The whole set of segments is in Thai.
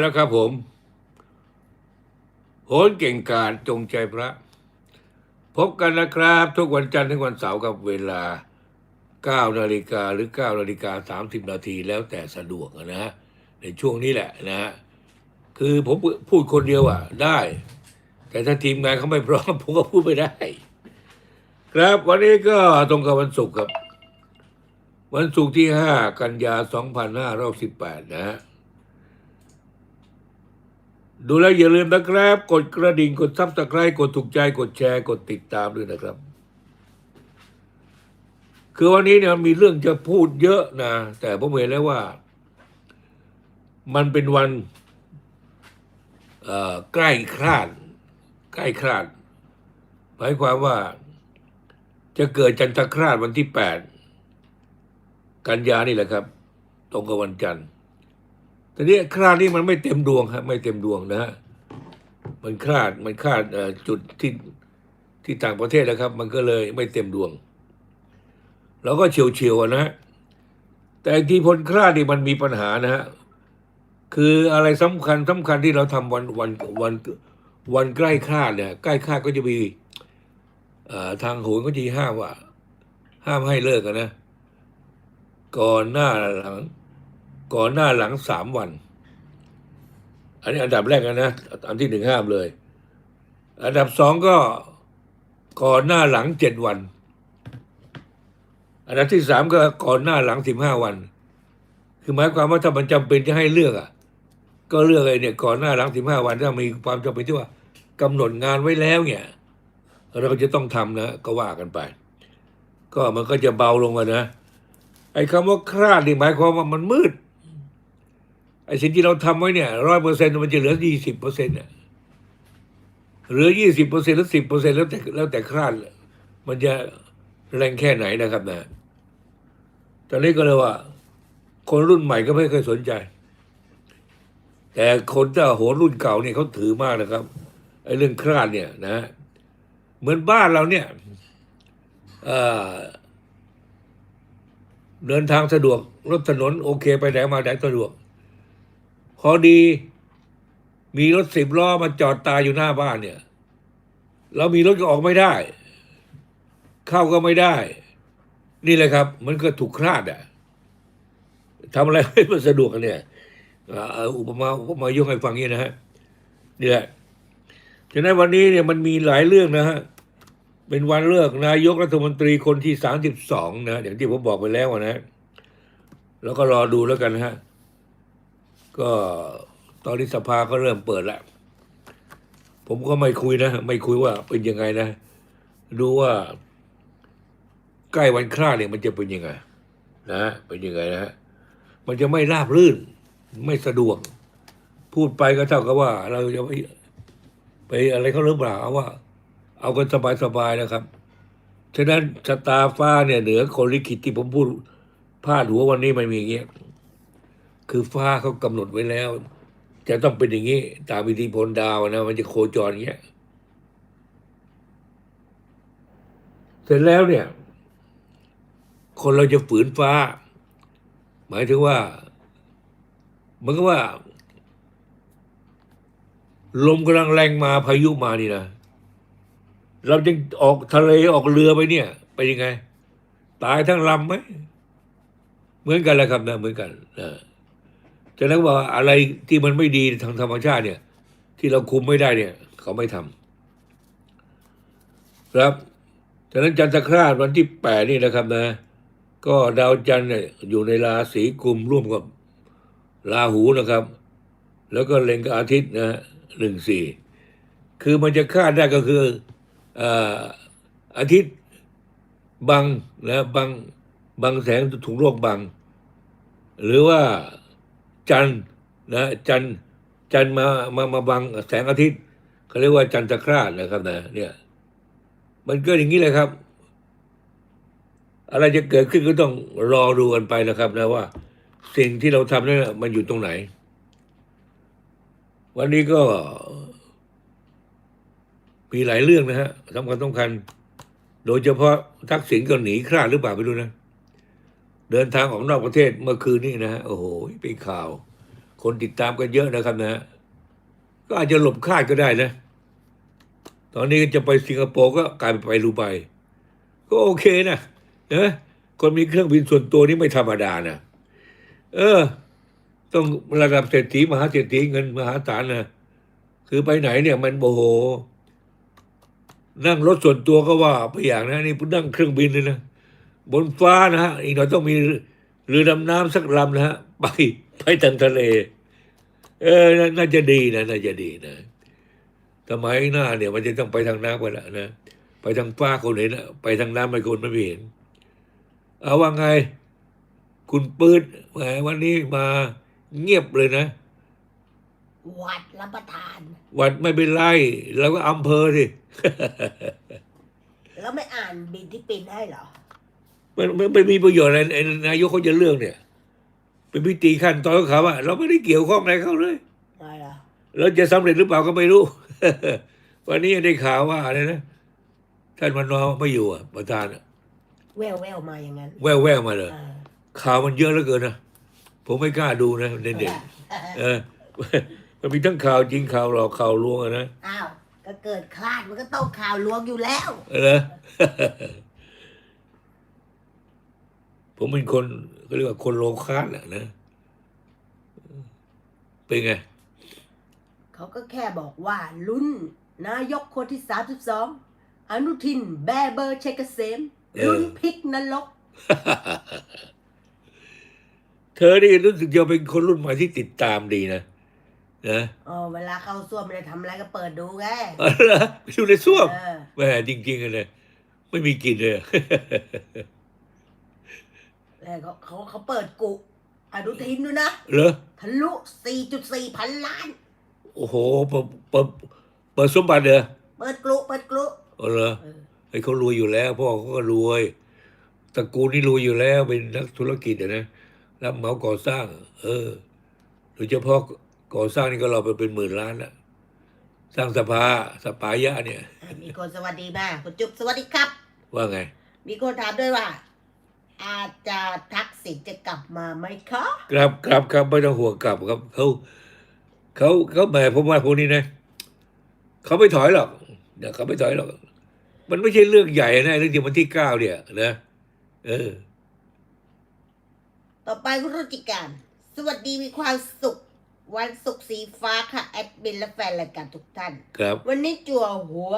แล้วครับผม โหนเก่งกาจจงใจพระ พบกันนะครับ ทุกวันจันทร์ถึงวันเสาร์กับเวลา9นาฬิกาหรือ9นาฬิกา30 นาทีแล้วแต่สะดวกนะฮะในช่วงนี้แหละนะฮะคือผมพูดคนเดียวอะ ได้ แต่ถ้าทีมงานเขาไม่พร้อมผมก็พูดไม่ได้ ครับวันนี้ก็ตรงกับวันศุกร์ครับ วันศุกร์ที่ 5 กันยา 2518 นะฮะ ดูแลอย่าลืมนะครับ กดกระดิ่งกดซับสไครต์กดถูกใจกดแชร์กดติดตามด้วยนะครับ คือวันนี้เนี่ยมีเรื่องจะพูดเยอะนะ แต่ผมเห็นแล้วว่า มันเป็นวันใกล้คลาดใกล้คลาดหมายความว่าจะเกิดจันทคราชวันที่แปดกันยานี่แหละครับ ตรงกับวันจันทร์ ทีนี้คลาดนี่มันไม่เต็มดวงครับไม่เต็มดวงนะฮะมันคลาดมันคลาดจุดที่ที่ต่างประเทศนะครับ มันก็เลยไม่เต็มดวงเราก็เฉียวเฉียวนะฮะแต่ที่พลคลาดนี่มันมีปัญหานะฮะคืออะไรสำคัญสำคัญที่เราทำวันวันวันวันใกล้คลาดเนี่ยใกล้คลาดก็จะมีทางโหนก็จะห้ามว่า ห้ามให้เลิกกันนะ ก่อนหน้าหลัง ก่อนหน้าหลังสามวัน อันนี้อันดับแรกนะ อันที่หนึ่งห้ามเลย อันดับสองก็ก่อนหน้าหลังเจ็ดวัน อันดับที่สามก็ก่อนหน้าหลังสิบห้าวัน คือหมายความว่าถ้ามันจำเป็นจะให้เลือกอะ ก็เลือกไอ้เนี่ยก่อนหน้าหลังสิบห้าวัน ถ้ามีความจำเป็นที่ว่ากำหนดงานไว้แล้วเนี่ย เราจะต้องทำนะก็ว่ากันไป ก็มันก็จะเบาลงอะนะไอ้คำว่าคลาดนี่หมายความว่ามันมืด ไอ้สิ่งที่เราทำไว้เนี่ยร้อยเปอร์เซ็นต์มันจะเหลือยี่สิบเปอร์เซ็นต์เนี่ยเหลือยี่สิบเปอร์เซ็นต์หรือสิบเปอร์เซ็นต์แล้วแต่แล้วแต่คลาดมันจะแรงแค่ไหนนะครับนะตอนนี้ก็เลยว่า คนรุ่นใหม่ก็ไม่เคยสนใจ แต่คนที่โหนรุ่นเก่าเนี่ยเขาถือมากนะครับไอ้เรื่องคลาดเนี่ยนะ เหมือนบ้านเราเนี่ยเดินทางสะดวกรถถนนโอเคไปไหนมาไหนสะดวก พอดี มีรถสิบล้อมาจอดตายอยู่หน้าบ้านเนี่ย เรามีรถก็ออกไม่ได้ เข้าก็ไม่ได้ นี่แหละครับ มันก็ถูกคลาดอะทำอะไรให้มันสะดวกกันเนี่ยอุปมาอุปมายกให้ฟังนี้นะฮะเนี่ยฉะนั้นวันนี้เนี่ยมันมีหลายเรื่องนะฮะเป็นวันเลือกนายกรัฐมนตรีคนที่สามสิบสองนะอย่างที่ผมบอกไปแล้วอะนะแล้วก็รอดูแล้วกันนะฮะ ก็ตอนนี้สภาก็เริ่มเปิดแล้ว ผมก็ไม่คุยนะ ไม่คุยว่าเป็นยังไงนะ ดูว่า ใกล้วันคลาดเนี่ยมันจะเป็นยังไง นะเป็นยังไงนะฮะมันจะไม่ราบรื่น ไม่สะดวก พูดไปก็เท่ากับว่า เราจะไปไปอะไรเขาหรือเปล่าเอาว่า เอากันสบายๆนะครับ ฉะนั้นชะตาฟ้าเนี่ยเหนือคนลิขิตที่ผมพูดพาดหัววันนี้มันมีอย่างเงี้ย คือฟ้าเขากำหนดไว้แล้ว จะต้องเป็นอย่างนี้ ตามอิทธิพลดาวนะมันจะโคจรอย่างเงี้ย เสร็จแล้วเนี่ย คนเราจะฝืนฟ้า หมายถึงว่า มันก็ว่า ลมกำลังแรงมาพายุมานี่นะเราจะออกทะเลออกเรือไปเนี่ย ไปยังไง ตายทั้งลำไหม เหมือนกันแหละครับนะเหมือนกันนะ ฉะนั้นว่าอะไรที่มันไม่ดีทางธรรมชาติเนี่ย ที่เราคุมไม่ได้เนี่ย เขาไม่ทำครับฉะนั้นจันทคราชวันที่แปดนี่นะครับนะ ก็ดาวจันทร์เนี่ยอยู่ในราศีกุมร่วมกับราหูนะครับ แล้วก็เล็งกับอาทิตย์นะฮะหนึ่งสี่คือมันจะคาดได้ก็คือเอ่ออาทิตย์บังนะบังบังแสงถูกโลกบัง หรือว่า จันนะจันจันมามามาบังแสงอาทิตย์เขาเรียกว่าจันทคราชนะครับนะเนี่ยมันก็อย่างนี้เลยครับ อะไรจะเกิดขึ้นก็ต้องรอดูกันไปนะครับนะว่า สิ่งที่เราทำนั้นมันอยู่ตรงไหน วันนี้ก็มีหลายเรื่องนะฮะสำคัญสำคัญ โดยเฉพาะทักษิณก็หนีคลาดหรือเปล่าไม่รู้นะ เดินทางออกนอกประเทศเมื่อคืนนี้นะฮะโอ้โหเป็นข่าว คนติดตามกันเยอะนะครับนะ ก็อาจจะหลบคาดก็ได้นะ ตอนนี้จะไปสิงคโปร์ก็กลายเป็นไปดูไบก็โอเคนะนะคนมีเครื่องบินส่วนตัวนี่ไม่ธรรมดานะเออ ต้องระดับเศรษฐีมหาเศรษฐีเงินมหาศาลนะคือไปไหนเนี่ย มันโอ้โห นั่งรถส่วนตัวก็ว่าไปอย่างนะนี่นั่งเครื่องบินเลยนะ บนฟ้านะฮะอีกหน่อยต้องมีเรือดำน้ำสักลำนะฮะไปไปทางทะเล เออน่าน่าจะดีนะน่าจะดีนะสมัยหน้าเนี่ย มันจะต้องไปทางน้ำกันละนะไปทางฟ้าคนเห็นอะไปทางน้ำไม่คนไม่เห็น เอาว่าไง คุณปืดแหมวันนี้มาเงียบเลยนะวัดรับประทาน วัดไม่เป็นไรเราก็อำเภอสิแล้วไม่อ่านบินที่ปินให้เหรอ มันมันไม่มีประโยชน์อะไรไอ้นายกเขาจะเลือกเนี่ย เป็นพิธีขั้นตอนของเขาอะเราไม่ได้เกี่ยวข้องอะไรเขาเลยอะไรเหรอแล้วจะสำเร็จหรือเปล่าก็ไม่รู้ วันนี้ได้ข่าวว่าอะไรนะท่านวันนอร์ไม่อยู่อะประธานอะแววแววมาอย่างนั้นแววแววๆมาเลยเออข่าวมันเยอะเหลือเกินนะผมไม่กล้าดูนะเด็กๆเออมันมีทั้งข่าวจริงข่าวหลอกข่าวลวงอะนะอ้าวก็เกิดคลาดมันก็ต้องข่าวลวงอยู่แล้วเออเหรอ ผมเป็นคนก็เรียกว่าคนโลคาสแหละนะ เป็นไง เขาก็แค่บอกว่าลุ้น นายกคนที่สามสิบสองอนุทิน แบเบอร์เชยเกษมเออลุ้นพลิกนรก เธอนี่รู้สึกจะเป็นคนรุ่นใหม่ที่ติดตามดีนะนะอ๋อเวลาเข้าส้วมไม่ได้ทำอะไรก็เปิดดูไงเออเหรอไปดูในส้วมเออแหมจริงๆเลยไม่มีกินเลย แล้วเขาเขาเขาเปิดกุอนุทินด้วยนะเหรอทะลุ 4.4 พันล้าน โอ้โหเปิดเปิดเปิดสมบัติเหรอเปิดกลุเปิดกลุเออเหรอเออไอ้เขารวยอยู่แล้ว พ่อเขาก็รวยตระกูลนี่รวยอยู่แล้วเป็นนักธุรกิจอะนะรับเหมาก่อสร้าง เออโดยเฉพาะก่อสร้างนี่ก็เราไปเป็นหมื่นล้านละสร้างสภาสปายะเนี่ยอะมีคนสวัสดีมาคุณจุ๊บสวัสดีครับ ว่าไง มีคนถามด้วยว่า อาจารย์ทักษิณจะกลับมาไหมคะครับครับครับไม่ต้องห่วงกลับครับเขาเขาเขาแหมผมว่าพวกนี้นะเขาไม่ถอยหรอกเดี๋ยวเขาไม่ถอยหรอก มันไม่ใช่เรื่องใหญ่นะเรื่องที่วันที่เก้าเนี่ยนะเออ ต่อไปคุณรุจิการ สวัสดีมีความสุข วันศุกร์สีฟ้าค่ะ แอดมินและแฟนรายการทุกท่าน ครับ วันนี้จั่วหัว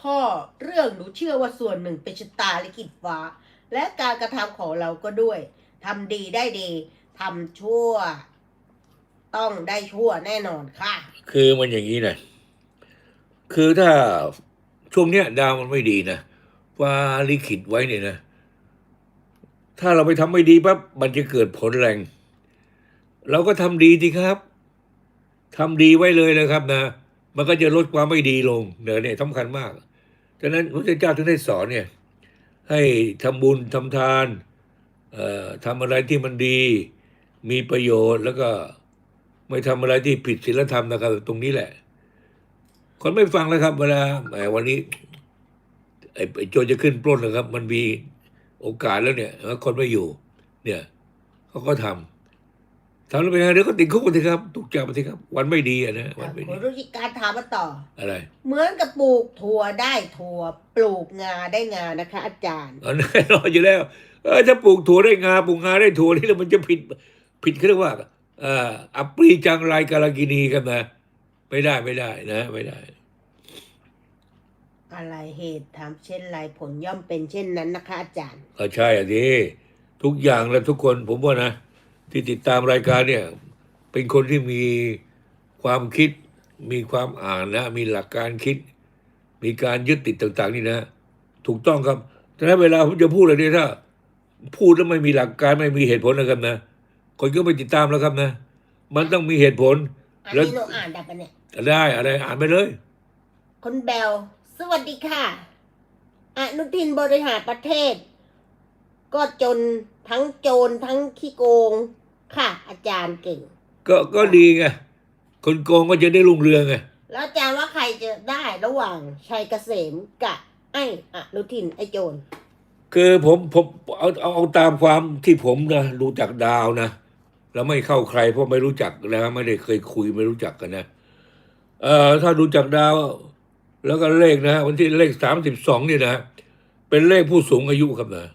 ข้อเรื่องหนูเชื่อว่าส่วนหนึ่งเป็นชะตาลิขิตฟ้า และการกระทำของเราก็ด้วยทำดีได้ดีทำชั่ว ต้องได้ชั่วแน่นอนค่ะ คือมันอย่างนี้นะคือถ้าช่วงเนี้ยดาวมันไม่ดีนะว่าลิขิตไว้เนี่ยนะ ถ้าเราไปทำไม่ดีปั๊บมันจะเกิดผลแรง เราก็ทำดีดีครับทำดีไว้เลยนะครับนะ มันก็จะลดความไม่ดีลงเนอะเนี่ยสำคัญมาก ฉะนั้นพระเจ้าถึงได้สอนเนี่ย ให้ทำบุญทำทานทำอะไรที่มันดี มีประโยชน์แล้วก็ไม่ทำอะไรที่ผิดศีลธรรมนะครับ ตรงนี้แหละ คนไม่ฟังแล้วครับเวลาแหมวันนี้ไอ้โจจะขึ้นปล้นนะครับ มันมีโอกาสแล้วเนี่ยแล้วคนไม่อยู่ เนี่ยเขาก็ทำ ทำแล้วเป็นไงเดี๋ยวก็ติดคุกไปทีครับถูกจับไปทีครับ วันไม่ดีอะนะวันไม่คุดีณรุจิการถามมาต่อ อะไรเหมือนกับปลูกถั่วได้ถั่วปลูกงาได้งานะคะ อาจารย์เอาแน่นอนอยู่แล้วเออถ้าปลูกถั่วได้งาปลูกงาได้ถั่วนี่แล้วมันจะผิดผิดเขาเรียกว่าเอ่ออัปรีจังไรกาลกินีกันนะไม่ได้ไม่ได้นะ ไม่ได้ อะไรเหตุทำเช่นไรผลย่อมเป็นเช่นนั้นนะคะ อาจารย์ ก็ใช่อะดิทุกอย่างและทุกคนผมว่านะ ที่ติดตามรายการเนี่ย เป็นคนที่มีความคิด มีความอ่านนะ มีหลักการคิด มีการยึดติดต่าง ๆ นี่นะ ถูกต้องครับแต่ถ้าเวลาผมจะพูดอะไรเนี่ยถ้า พูดแล้วไม่มีหลักการไม่มีเหตุผลนะครับนะคนก็ไม่ติดตามแล้วครับนะ มันต้องมีเหตุผล อันแล้วนี้หนูอ่านได้ปะเนี่ย ได้อะไรอ่านไปเลยคุณเบล สวัสดีค่ะ อนุทินบริหารประเทศ ก็จน ทั้งโจรทั้งขี้โกง ค่ะ อาจารย์เก่ง ก็ก็ดีไงคนโกงก็จะได้รุ่งเรืองไงแล้วอาจารย์ว่าใครจะได้ระหว่างชัยเกษมกับไอ้อนุทินไอ้โจรคือผมผมเอาเอาเอาตามความที่ผมนะดูจากดาวนะแล้วไม่เข้าใครเพราะไม่รู้จักนะไม่ได้เคยคุยไม่รู้จักกันนะเอ่อถ้าดูจากดาว แล้วก็เลขนะวันที่เลขสามสิบสองนี่นะเป็นเลขผู้สูงอายุครับนะ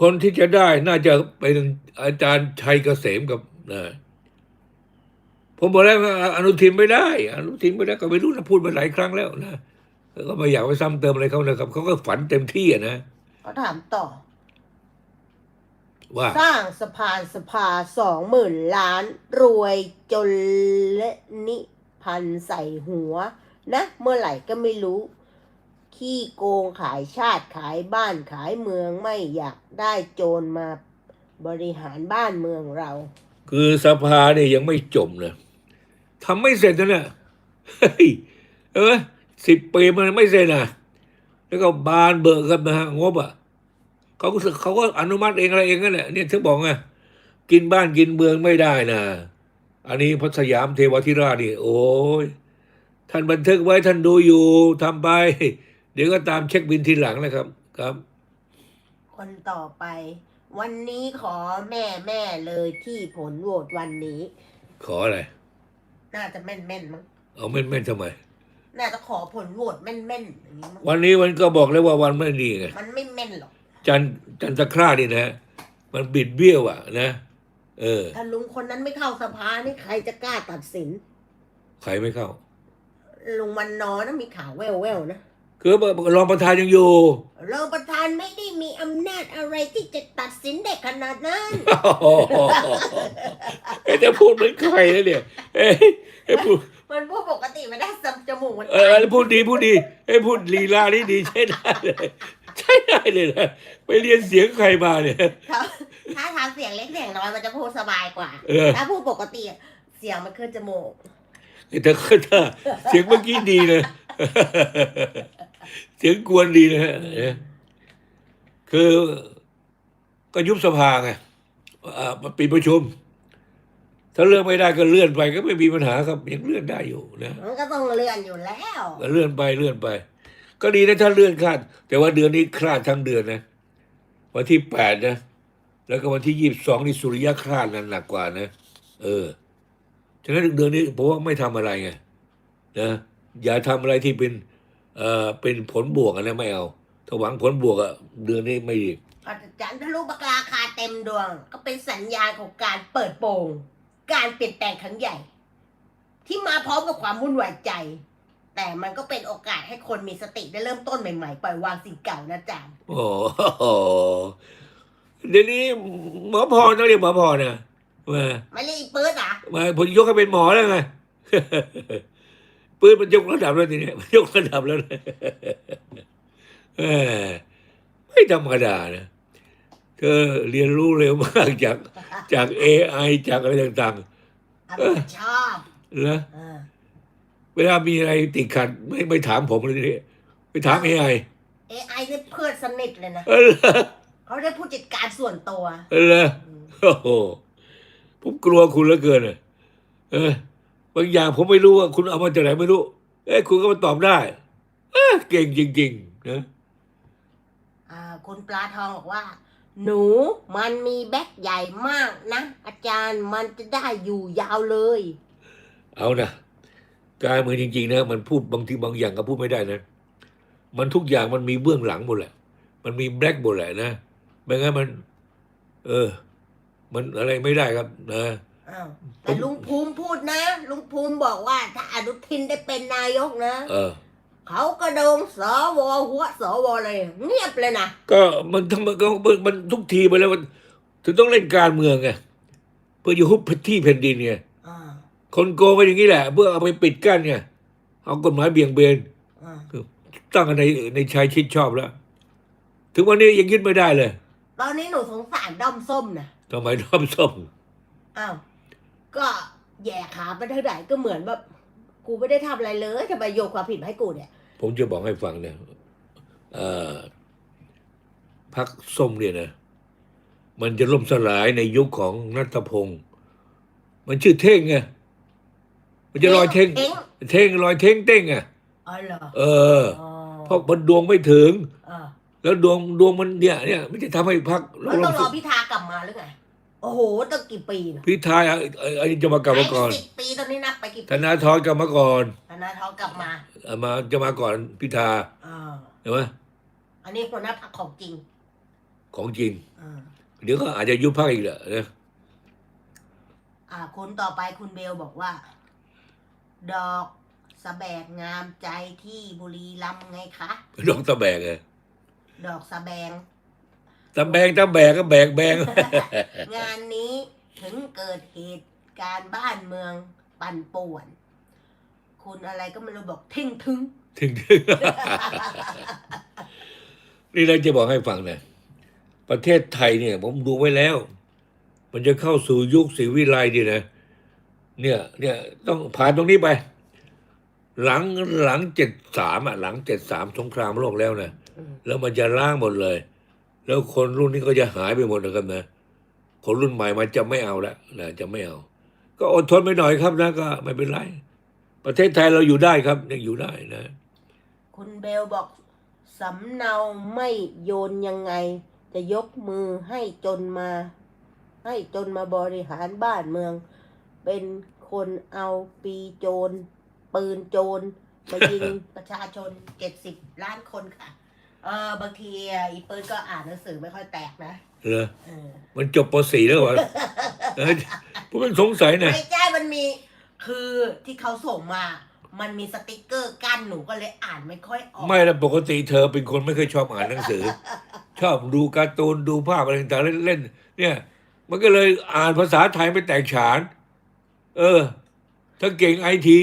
คนที่จะได้น่าจะเป็นอาจารย์ชัยเกษมกับนะผมบอกแล้วว่าอนุทินไม่ได้อนุทินไม่ได้ก็ไม่รู้นะพูดมาหลายครั้งแล้วนะก็ไม่อยากไปซ้ำเติมอะไรเขานะครับเขาก็ฝันเต็มที่อะนะเขาถามต่อ ว่า สร้างสะพานสภาสองหมื่นล้าน รวยจนและนิพันธ์ใส่หัว นะ เมื่อไหร่ก็ไม่รู้ ขี้โกงขายชาติขายบ้านขายเมืองไม่อยากได้โจรมาบริหารบ้านเมืองเรา คือสภาเนี่ยยังไม่จบนะทำไม่เสร็จนะเนี่ยเออสิบปีมันไม่เสร็จนะแล้วก็บานเบิกกันนะฮะงบอะเขาก็เขาก็อนุมัติเองอะไรเองนั่นแหละเนี่ยถึงบอกไงกินบ้านกินเมืองไม่ได้นะอันนี้พระสยามเทวทิราชนี่โอ้ยท่านบันทึกไว้ท่านดูอยู่ทำไป ดี๋ยวก็ตามเช็คบินทีหลังนะครับครับ คนต่อไป วันนี้ขอแม่แม่เลยที่ผลโหวตวันนี้ ขออะไร น่าจะแม่นแม่นๆมั้งเอาแม่นๆทำไม น่าจะขอผลโหวตแม่นแม่นๆอย่างนี้มั้งวันนี้มันก็บอกเลยว่าวันไม่ดีไงมันไม่แม่นหรอกจันจันตะคร่านี่นะ มันบิดเบี้ยวอะ นะเออถ้าลุงคนนั้นไม่เข้าสภานี่ใครจะกล้าตัดสิน ใครไม่เข้า ลุงมันนอนนะมีข่าวแว่วๆนะ คือรองประธานยังอยู่ รองประธานไม่ได้มีอำนาจอะไรที่จะตัดสินได้ขนาดนั้นเอ้ยจะพูดเหมือนใครนะเนี่ยเอ้ยเอ้ยพูดมันพูดปกติไม่ได้สัมจมูกมันเออพูดดีพูดดีเอ้ยพูดลีลานี่ดีใช่ได้เลยใช่ได้เลยนะไปเรียนเสียงใครมาเนี่ยถ้าถ้าทำเสียงเล็กเสียงน้อยมันจะพูดสบายกว่าเออถ้าพูดปกติอะเสียงมันขึ้นจมูกแต่ถ้าเสียงเมื่อกี้ดีนะ เสียงกวนดีนะฮะเนี่ยคือ ก็ยุบสภาไงอ่ามาปิดประชุม ถ้าเลื่อนไม่ได้ก็เลื่อนไป ก็ไม่มีปัญหาครับยังเลื่อนได้อยู่นะมันก็ต้องเลื่อนอยู่แล้วก็เลื่อนไปเลื่อนไป ก็ดีนะถ้าเลื่อนคลาด แต่ว่าเดือนนี้คลาดทั้งเดือนนะวันที่แปดนะแล้วก็วันที่ยี่สิบสองนี่สุริยะคลาดนั้นหนักกว่านะเออฉะนั้นเดือนนี้ผมว่าไม่ทำอะไรไงนะอย่าทำอะไรที่เป็น เอ่อเป็นผลบวกอะนะไม่เอาถ้าหวังผลบวกอะเดือนนี้ไม่ดีอาจารย์ทะลุปกราคาเต็มดวง ก็เป็นสัญญาณของการเปิดโปงการเปลี่ยนแปลงครั้งใหญ่ ที่มาพร้อมกับความวุ่นวายใจ แต่มันก็เป็นโอกาสให้คนมีสติได้เริ่มต้นใหม่ๆ ปล่อยวางสิ่งเก่านะอาจารย์โอ้โหเดี๋ยวนี้หมอพรต้องเรียกหมอพรนะมาไม่เรียกอีปื๊ดอะมาผมยกให้เป็นหมอแล้วไง ปืนมันยกระดับแล้วทีเนี้ยมันยกระดับแล้วนะเออไม่ธรรมดานะเธอเรียนรู้เร็วมากจากจากเอไอจากอะไรต่างอะผมชอบๆนะเออเวลามีอะไรติดขัดไม่ไม่ถามผมเลยทีนี้ไปถามเอไอ AI นี่เพื่อนสนิทเลยนะเออเหรอเขาได้ผู้จัดการส่วนตัว เออเหรออืมโอ้โหผมกลัวคุณเหลือเกินอะเออ บางอย่างผมไม่รู้ว่าคุณเอามาจากไหนไม่รู้ เอ้ยคุณก็มาตอบได้เอ้ยเก่งจริงๆนะอ่าคุณปลาทองบอกว่า หนูมันมีแบ็คใหญ่มากนะ อาจารย์มันจะได้อยู่ยาวเลย เอานะการเมืองจริงๆนะมันพูดบางทีบางอย่างก็พูดไม่ได้นะ มันทุกอย่างมันมีเบื้องหลังหมดแหละ มันมีแบล็กหมดแหละนะไม่งั้นมัน เออ มันอะไรไม่ได้ครับนะ อ้าวแต่ลุงภูมิพูดนะ ลุงภูมิบอกว่าถ้าอนุทินได้เป็นนายกนะ เออ เขากระโดงสวหัวสวเลยเงียบเลยนะก็มันทำมันก็มันมันทุกทีไปแล้วมันถึงต้องเล่นการเมืองไงเพื่อจะฮุบที่แผ่นดินไงอ่าคนโกงก็อย่างนี้แหละ เพื่อเอาไปปิดกั้นไงเอากฎหมายเบี่ยงเบนอ่าตั้งกันในในชายชิดชอบแล้ว ถึงวันนี้ยังยึดไม่ได้เลย ตอนนี้หนูสงสารด้อมส้มนะทำไมน้อมส้มอ้าว ก็แย่ขาไปเท่าไหร่ก็เหมือนแบบกูไม่ได้ทำอะไรเลยทำไมโยนความผิดมาให้กูเนี่ยผมจะบอกให้ฟังเนี่ยเอ่อพักส้มเนี่ยนะ มันจะล่มสลายในยุคของนัทพงศ์มันชื่อเท่งไงมันจะลอยเท่งเท่งเท่งลอยเท่งเต้งไงอ๋อเหรอเออ อ๋อเพราะมันดวงไม่ถึงอ่าแล้วดวงดวงมันเนี่ยเนี่ย มันจะทำให้พักแล้วต้องรอพิธากลับมาหรือไง โอ้โหตั้งกี่ปีนะพิธาไอ้ไอ้ไอ้นี่จะมากลับมาก่อน สิบปีตอนนี้นับไปกี่ธปีนาธรกลับมาก่อนธนาธรกลับมาเอามาจะมาก่อนพิธาอ่าเห็นไหมอันนี้หัวหน้าพักของจริงของจริง อ่าเดี๋ยวก็อาจจะยุบพักอีกแหละนะอ่าคนต่อไปคุณเบลบอกว่า ดอกสะแบกงามใจที่บุรีรัมย์ไงคะ ดอกตะแบกไงดอกสะแบง ตะแบงตะแบกก็แบกแบง งานนี้ถึงเกิดเหตุการณ์บ้านเมืองปั่นป่วน คุณอะไรก็ไม่รู้บอกทิ้งทึง ถึงถึง นี่เราจะบอกให้ฟังนะประเทศไทยเนี่ย ผมดูไว้แล้ว มันจะเข้าสู่ยุคศรีวิไลดีนะ เนี่ย เนี่ยต้องผ่านตรงนี้ไป หลังหลังเจ็ดสามอะ หลังเจ็ดสามสงครามโลกแล้วนะอืมแล้วมันจะล้างหมดเลย แล้วคนรุ่นนี้ก็จะหายไปหมดนะครับนะ คนรุ่นใหม่มันจะไม่เอาและนะจะไม่เอา ก็อดทนไปหน่อยครับนะ ก็ไม่เป็นไร ประเทศไทยเราอยู่ได้ครับยังอยู่ได้นะ คุณเบลบอกสำเนาไม่โยนยังไง จะยกมือให้จนมา ให้จนมาบริหารบ้านเมือง เป็นคนเอาปีโจร ปืนโจรมายิงประชาชนเจ็ดสิบล้านคนค่ะ เออบางทีอะอีปืนก็อ่านหนังสือไม่ค่อยแตกนะเหรอเออมันจบป .4 แล้วเหรอเออผมเป็นสงสัยนะไม่ใช่มันมีคือที่เขาส่งมา มันมีสติกเกอร์กั้นหนูก็เลยอ่านไม่ค่อยออก ไม่ละปกติเธอเป็นคนไม่เคยชอบอ่านหนังสือ ชอบดูการ์ตูนดูภาพอะไรต่างๆเล่นๆเนี่ย มันก็เลยอ่านภาษาไทยไม่แตกฉาน เออ ถ้าเก่งไอที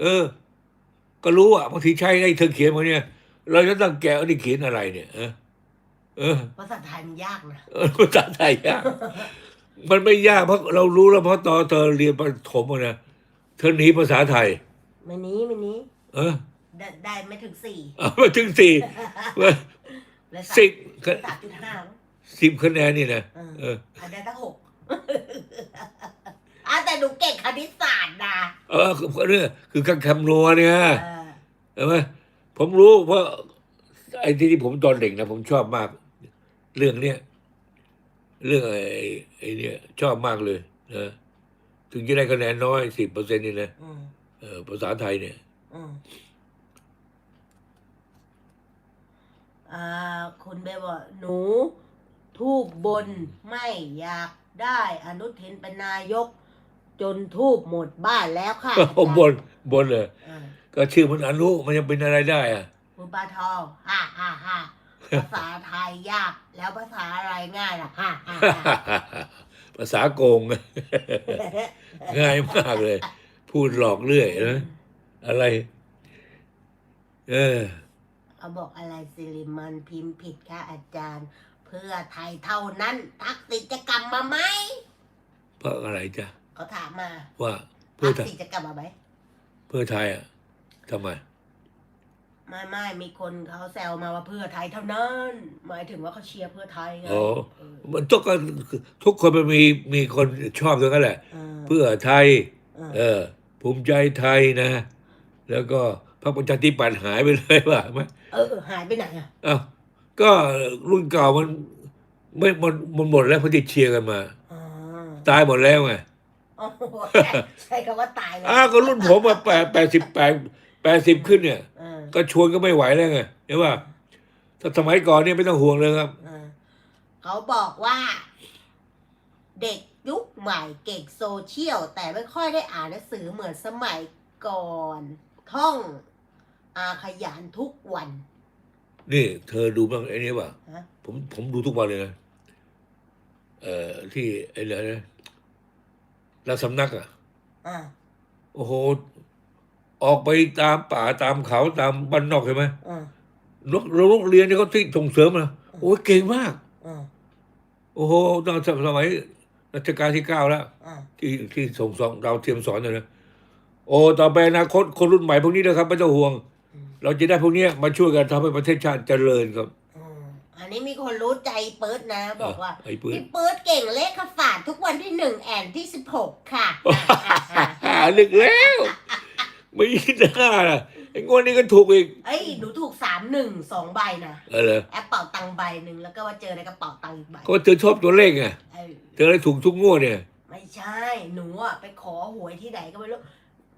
เออ ก็รู้อะบางทีใช้ไอ้เธอเขียนมาเนี่ย เราจะต้องแกะว่านี่เขียนอะไรเนี่ยเออเออภาษาไทยมันยากนะเออภาษาไทยยากมันไม่ยากเพราะเรารู้แล้วเพราะตอนเธอเรียนประถมอะนะเธอหนีภาษาไทยไม่นี้ไม่นี้ เออได้ได้ไม่ถึงสี่เอามาถึงสี่และสิบสามจุดห้าสิบคะแนนนี่นะเออเอออันได้ตั้งหกอะแต่หนูเก่งคณิตศาสตร์นะเออคือเนี่ยคือการคำนวณเนี่ยเออเห็นไหม ผมรู้เพราะไอ้ที่ที่ผมตอนเด็กนะผมชอบมาก เรื่องเนี้ยเรื่องไอ้ไอ้เนี่ยชอบมากเลยนะถึงจะได้คะแนนน้อยสิบเปอร์เซ็นต์นี่นะอืมเออภาษาไทยเนี่ยอืมอ่าคุณเบลบอกหนู ทูบบนไม่อยากได้อนุทินเป็นนายก จนทูบหมดบ้านแล้วค่ะโอ้บนบนเลยเออ ก็ชื่อมันอนุมันจะเป็นอะไรได้อะคุณปลาทองฮ่าฮ่าฮ่าภาษาไทยยาก แล้วภาษาอะไรง่ายล่ะฮ่าฮ่าฮ่าภาษาโกง ง่ายมากเลย พูดหลอกเรื่อยนะอะไร เออเขาบอกอะไรสิริมันพิมพ์ผิดค่ะอาจารย์ เพื่อไทยเท่านั้น ทักษิณจะกลับมาไหมเพราะอะไรจ้ะเขาถามมาว่า เพื่ทัอกไทยษิณจะกลับมาไหมเพื่อไทยอะ ทำไม ไม่ไม่มีคนเขาแซวมาว่าเพื่อไทยเท่านั้น หมายถึงว่าเขาเชียร์เพื่อไทยไงโอ้เออมันทุกคนทุกคนมันมีมีคนชอบด้วยกันแหละเออเพื่อไทยเออเออ ภูมิใจไทยนะ แล้วก็พรรคประชาธิปัตย์หายไปเลยว่าไหมเออ หายไปไหนอะอ้าวก็รุ่นเก่ามันไม่มันมันหมดแล้วเพราะที่เชียร์กันมา อ๋อตายหมดแล้วไง โอ้โหใช้คำว่าตายเลยอ้าวก็รุ่นผมมาแปดแปดสิบแปด แปดสิบขึ้นเนี่ย เออก็ชวนก็ไม่ไหวแล้วไงเห็นป่ะถ้าสมัยก่อนเนี่ยไม่ต้องห่วงเลยครับ เออเขาบอกว่า เด็กยุคใหม่เก่งโซเชียล แต่ไม่ค่อยได้อ่านหนังสือเหมือนสมัยก่อน ท่องอาขยันทุกวัน นี่ เธอดูบ้างไอ้นี่ป่ะฮะ ผมผมดูทุกวันเลยนะเอ่อที่ไอ้อะไรนะรัฐสำนักอะ อ่าโอ้โห ออกไปตามป่าตามเขาตามบ้านนอกเห็นไหมอ่านกโรงเรียนนี่เขาที่ส่งเสริมนะโอ้ยเก่งมาก อ่าโอ้โหตอนสมัยรัชกาลที่เก้าแล้ว อ่าที่ที่ส่งสอนเราวเทียมสอนเนี่ยนะโอ้ต่อไปอนาคตคนรุ่นใหม่พวกนี้นะครับไม่ต้องห่วงอืมเราจะได้พวกเนี้ยมาช่วยกันทำให้ประเทศชาติเจริญครับ อืมอันนี้มีคนรู้ใจเปิร์ดนะ บอกว่าไอ้ปืน พี่เปิร์ดเก่งเลขศาสตร์ทุกวันที่หนึ่งแอนที่สิบหกค่ะหาลึกแล้ว ไม่น่าล่ะไอ้งวดนี้ก็ถูกอีก เอ้ยหนูถูกสามหนึ่งสองใบนะเออเหรอแอปเป่าตังค์ใบหนึ่งแล้วก็ว่าเจอในกระเป๋าตังค์อีกใบก็เธอชอบตัวเลขไงเออเธอได้ถูกทุกงวดเนี่ย ไม่ใช่ หนูอะไปขอหวยที่ไหนก็ไม่รู้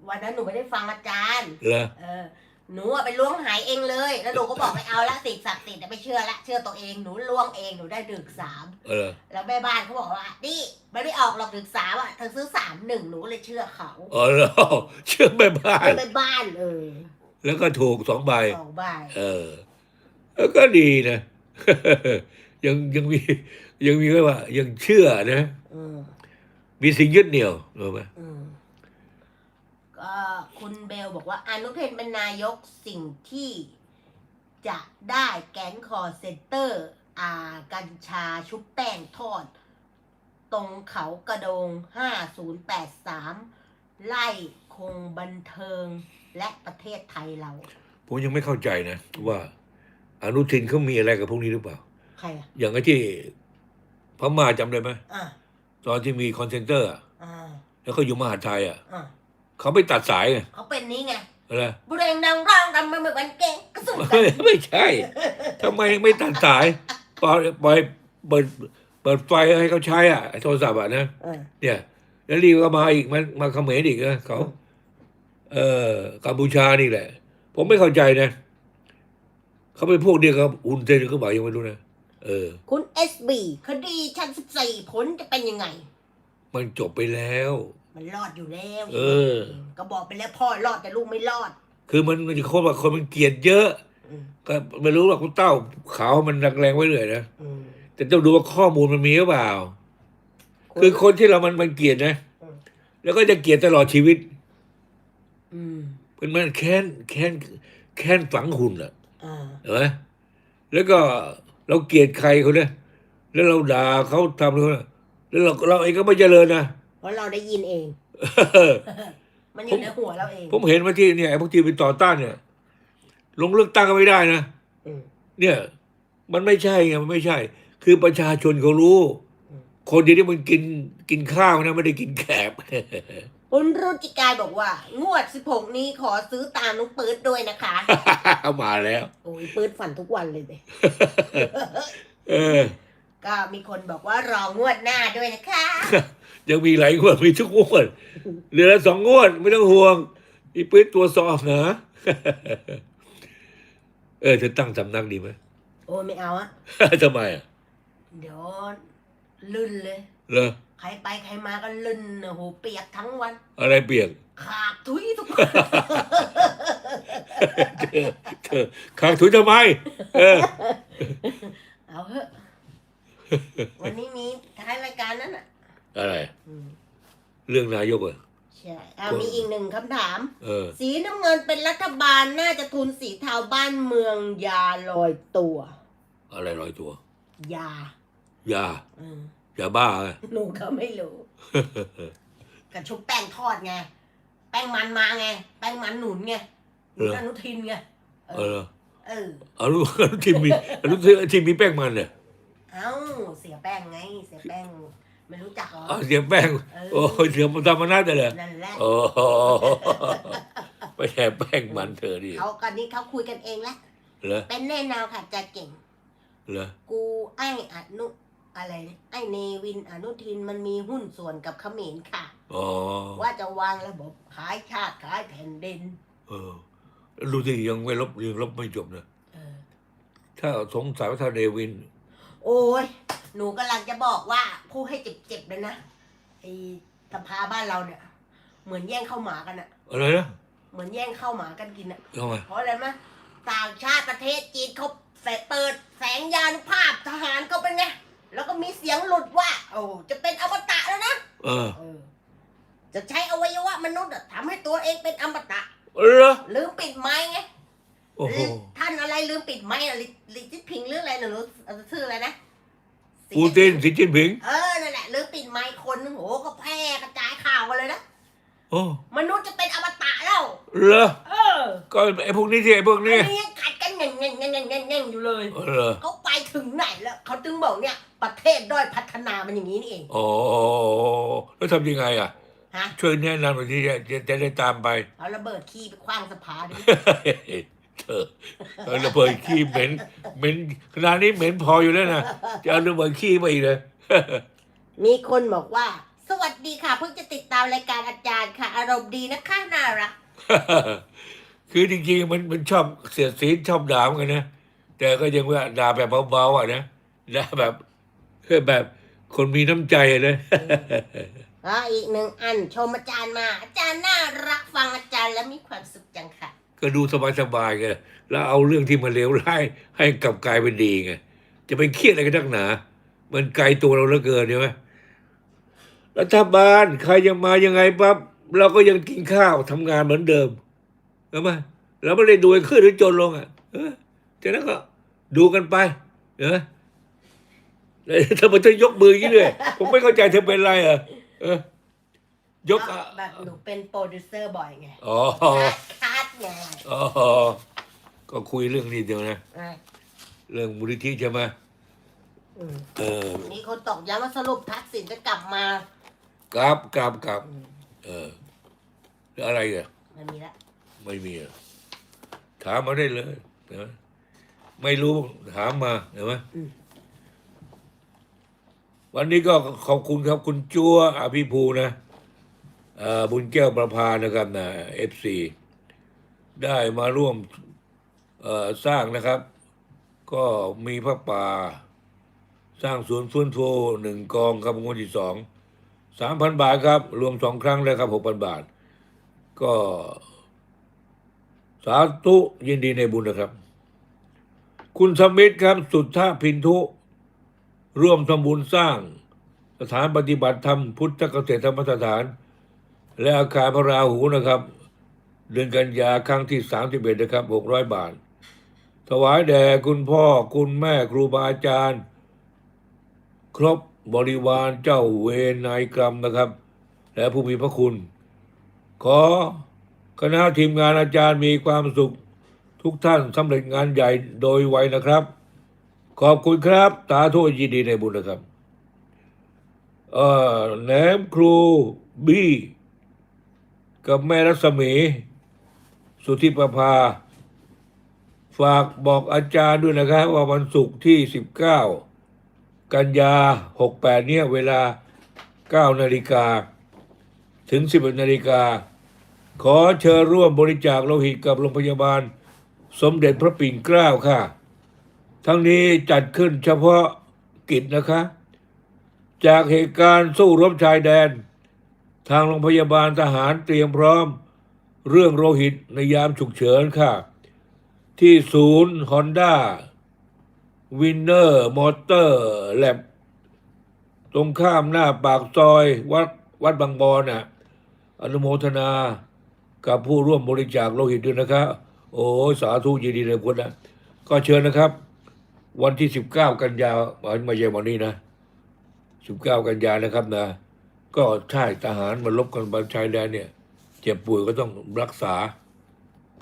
วันนั้นหนูไม่ได้ฟังอาจารย์ เหรอเออ หนูอะไปล้วงหายเองเลย แล้วหนูก็บอกไม่เอาละสิ่งศักดิ์สิทธิ์อะไม่เชื่อละเชื่อตัวเองหนูล้วงเองหนูได้ดึกสามเออ แล้วแม่บ้านเขาบอกว่านี่มันไม่ออกหรอกดึกสามอะเธอซื้อสามหนึ่งหนูก็เลยเชื่อเขาอ๋อเหรอเชื่อแม่บ้าน แม่บ้านเออแล้วก็ถูกสองใบ สองใบเออ แล้วก็ดีนะ ยังยังมียังมีไว้ว่า ยังเชื่อนะอืมมีสิ่งยึดเหนี่ยวรู้ไหมอืมก็ คุณเบลบอกว่าอนุเทนเป็นนายกสิ่งที่จะได้แก๊งคอร์เซนเตอร์ อ่า กัญชาชุบแป้งทอด ตรงเขากระโดง 5083 ไล่คงบันเทิงและประเทศไทยเรา ผมยังไม่เข้าใจนะว่าอนุทินเขามีอะไรกับพวกนี้หรือเปล่า ใครอะอย่างไอ้ที่พม่าจำได้ไหมอ่าตอนที่มีคอนเซนเตอร์อะอ่าแล้วก็อยู่มหาดไทยอะอ่า เขาไปตัดสายไงเขาเป็นนี้ไงอะไรบุเรงดังร่างดำไม่เหมือนเก่งกระสุนกัไม่นไม่ใช่ทำไมไม่ตัดสายปล่อยปล่อยเปิดเปิดไฟให้เขาใช้อะไอ้โทรศัพท์อะนะเออเนี่ยแล้วรีบก็มาอีกมันมาเขมรอีกนะเขาเออกัมพูชานี่แหละ ผมไม่เข้าใจนะเขาเป็นพวกเดียวกับอุนเซนหรือเขาบอกยังไม่รู้นะเออ คุณเอสบีคดีชั้นสิบสี่ผลจะเป็นยังไง มันจบไปแล้ว มันรอดอยู่แล้วเออ ก็บอกไปแล้วพ่อรอดแต่ลูกไม่รอด คือมันมันคนว่าคนมันเกลียดเยอะ อืมก็ไม่รู้ว่าคุณเต้าขาวมันรักแรงไว้เลยนะ อืมแต่ต้องดูว่าข้อมูลมันมีหรือเปล่า คือคนที่เรามันมันเกลียดนะอืมแล้วก็จะเกลียดตลอดชีวิต อืมเป็นมันแค้นแค้นแค้นฝังหุ่นอะอ่าเห็นไหมแล้วก็เราเกลียดใครเขาเนี่ยแล้วเราด่าเขาทำเขาน่ะแล้วเราเราเองก็ไม่เจริญนะเพ ราะเราได้ยินเอง มันอยู่ในหัวเราเองผมเห็นมาที่เนี่ยไอ้พวกที่เป็นต่อต้านเนี่ย ลงเลือกตั้งก็ไม่ได้นะอืมเนี่ย มันไม่ใช่ไงมันไม่ใช่ คือประชาชนเขารู้อืมคนที่นี่มันกินกินข้าวนะไม่ได้กินแกบ คุณรุจิกายบอกว่า งวดสิบหกนี้ขอซื้อตามนุ้งปื๊ดด้วยนะคะ มาแล้ว โอ้ยปื๊ดฝันทุกวันเลยเดเออ ก็มีคนบอกว่ารองวดหน้าด้วยนะคะ ยังมีหลายงวดมีทุกงวดเหลือสองงวดไม่ต้องห่วง อีปื้ดตัวสอบนะเออจะตั้งสำนักดีไหมโอ้ยไม่เอาอะ ทำไมอะเดี๋ยวลื่นเลย เหรอใครไปใครมาก็ลื่นโอ้โหเปียกทั้งวัน อะไรเปียก ขาดทุยทุกคนเธอเธอขางถุยทำไม เออ เอาเถอะวันนี้มีท้ายรายการนั้นอะ อะไร อืมเรื่องนายกเหรอะใช่เอามีอีกหนึ่งคำถาม เออ สีน้ำเงินเป็นรัฐบาลน่าจะทุนสีเทาบ้านเมืองยาลอยตัว อะไรลอยตัว ยา ยาอืมยาบ้าไง หนูก็ไม่รู้กระชุบแป้งทอดไง แป้งมันมาไง แป้งมันหนุนไงหนุนอนุทินไงเออเออ อนุอนุทินมีอนุทินมีแป้งมันเนี่ย เอ้า เสียแป้งไง เสียแป้ง ไม่รู้จักเหรออ๋อเสียแป้งเออโอ้ยเสียมธรรมนัตเลยเหรอนั่นแหละโอ้โหไม่ใช่แป้งมันเธอดิเขากันนี้เขาคุยกันเองแล้วเหรอเป็นแน่นอนค่ะจะเก่งเหรอกูไอ้อนุอะไรเนี่ยไอ้เนวินอนุทินมันมีหุ้นส่วนกับเขมรค่ะอ๋อว่าจะวางระบบขายชาติขายแผ่นดิน เออดูสิยังไม่ลบยังลบไม่จบนะเออถ้าสงสัยว่าถ้าเดวิน โอ้ยหนูกำลังจะบอกว่าพูดให้เจ็บๆเลยนะไอ้สภาบ้านเราเนี่ย เหมือนแย่งข้าวหมากันอะอะไรนะเหมือนแย่งข้าวหมากันกินอะทำไมเพราะอะไรไหมต่างชาติประเทศจีนเขาแสเปิดแสงยานุภาพทหารเขาเป็นไงแล้วก็มีเสียงหลุดว่า โอ้จะเป็นอมตะแล้วนะเออเออ จะใช้อวัยวะมนุษย์อะทำให้ตัวเองเป็นอมตะเหรอลืมปิดไม้ไง โอ้โหท่านอะไรลืมปิดไม้อะลิลิจิตพิงหรืออะไรหนูชื่ออะไรนะ ปูตินสีจิ้นผิง เออนั่นแหละลืมปิดไม้คนนึงโหก็แพร่กระจายข่าวกันเลยนะโอ้มนุษย์จะเป็นอมตะแล้ว เหรอเออก็ไอ้พวกนี้ที่ไอ้พวกอันนี้นี้ยังขัดกันเง่งเง่งเง่งเง่งเง่งเง่งอยู่เลยเหรอเขาไปถึงไหนแล้วเขาถึงบอกเนี่ย ประเทศด้อยพัฒนามันอย่างนี้นี่เองอ๋อแล้วทำยังไงอะฮะช่วยแนะนำหน่อยที่จะจะจะได้ตามไปเอาระเบิดขี้ไปคว้างสภาดิ เธอเอาระเบิดขี้เหม็นเหม็นขนาดนี้เหม็นพออยู่แล้วนะจะเอาระเบิดขี้มาอีกเลยมีคนบอกว่า สวัสดีค่ะ เพิ่งจะติดตามรายการอาจารย์ค่ะ อารมณ์ดีนะคะน่ารักคือจริงๆมันมันชอบเสียดสีชอบด่าเหมือนกันนะแต่ก็ยังว่าด่าแบบเบาๆอะนะด่าแบบแบบคนมีน้ำใจอะนะอ่าอีกหนึ่งอันชมอาจารย์มา อาจารย์น่ารักฟังอาจารย์แล้วมีความสุขจังค่ะ ก็ดูสบายๆไงแล้วเอาเรื่องที่มันเลวร้ายให้กลับกลายเป็นดีไงจะไปเครียดอะไรกันนักหนา มันไกลตัวเราเหลือเกินใช่ไหมรัฐบาลใครยังมายังไงปั๊บเราก็ยังกินข้าวทำงานเหมือนเดิมใช่ไหมเราไม่ได้ดูให้ขึ้นหรือจนลงอะเออจากนั้นก็ดูกันไปเออแล้วทำไมเธอยกมืออย่างนี้เลยผมไม่เข้าใจเธอเป็นไรอะเออยกอะแบบหนูเป็นโปรดิวเซอร์บ่อยไงอ๋อ คัดคัดไงอ๋อก็คุยเรื่องนี้เดียวนะ อะเรื่องมูลนิธิใช่ไหมอืมเออมีคนตอกย้ำว่าสรุปทักษิณจะกลับมา กราบกราบกราบเออแล้วอะไรอะ มันมีละไม่มีอะถามมาได้เลยนะไม่รู้ถามมาเห็นไหมวันนี้ก็ขอบคุณครับคุณจัวอภิภูนะเอ่อบุญแก้วประพานะครับนะเอฟซี ได้มาร่วมสร้างนะครับ ก็มีพระป่า สร้างสวนฟื้นฟูหนึ่งกองครับงวดที่สองสามพันบาทครับ รวมสองครั้งเลยครับหกพันบาท ก็ สาธุยินดีในบุญนะครับ คุณสมิทธ์ครับ สุดทธาพินทุ ร่วมทำบุญสร้าง สถานปฏิบัติธรรมพุทธเกษตรธรรมสถาน และอาคารพระราหูนะครับ เดือนกันยาครั้งที่สามสิบเอ็ดนะครับหกร้อยบาท ถวายแด่คุณพ่อคุณแม่ครูบาอาจารย์ ครบบริวารเจ้าเวรนายกรรมนะครับ และผู้มีพระคุณ ขอคณะทีมงานอาจารย์มีความสุขทุกท่านสำเร็จงานใหญ่โดยไวนะครับ ขอบคุณครับตาโทษยินดีในบุญนะครับ เอ่อแหนมครูบี้กับแม่รัศมี สุทธิประภา ฝากบอกอาจารย์ด้วยนะครับ ว่าวันศุกร์ที่ 19 กันยา 68 เนี่ยเวลา 9 นาฬิกา ถึง 11 นาฬิกา ขอเชิญร่วมบริจาคโลหิตกับโรงพยาบาล สมเด็จพระปิ่นเกล้าค่ะ ทั้งนี้จัดขึ้นเฉพาะกิจนะคะ จากเหตุการณ์สู้รบชายแดน ทางโรงพยาบาลทหารเตรียมพร้อม เรื่องโลหิตในยามฉุกเฉินค่ะ ที่ศูนย์ฮอนด้าวินเนอร์มอเตอร์แลบตรงข้ามหน้าปากซอยวัดวัดบางบอนน่ะอนุโมทนากับผู้ร่วมบริจาคโลหิตด้วยนะครับ โอ้สาธุยินดีเลยคุณนะก็เชิญนะครับ วันที่สิบเก้ากันยาไม่ใช่วันนี้นะสิบเก้ากันยานะครับนะ ก็ใช่ทหารมาลบกันบนชายแดนเนี่ย จ็บป่วยก็ต้องรักษา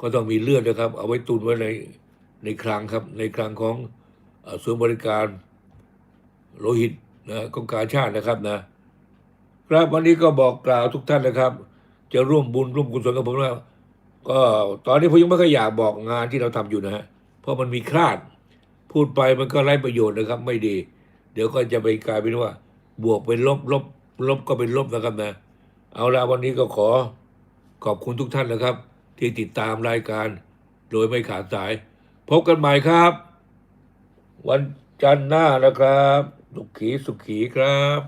ก็ต้องมีเลือดนะครับ เอาไว้ตุนไว้ในในคลังครับ ในคลังของเอ่อศูนบริการโลหิตนะของการชาตินะครับนะครับวันนี้ก็บอกกล่าวทุกท่านนะครับ จะร่วมบุญร่วมกุศลกับผมแล้วก็ตอนนี้ผมยังไม่ค่อยอยากบอกงานที่เราทำอยู่นะฮะเพราะมันมีคลาด พูดไปมันก็ไร้ประโยชน์นะครับ ไม่ดี เดี๋ยวก็จะไปกลายเป็นว่า บวกเป็นลบลบลบก็เป็นลบนะครับนะ เอาละวันนี้ก็ขอ ขอบคุณทุกท่านนะครับ ที่ติดตามรายการ โดยไม่ขาดสาย พบกันใหม่ครับ วันจันทร์หน้านะครับ สุขีสุขีครับ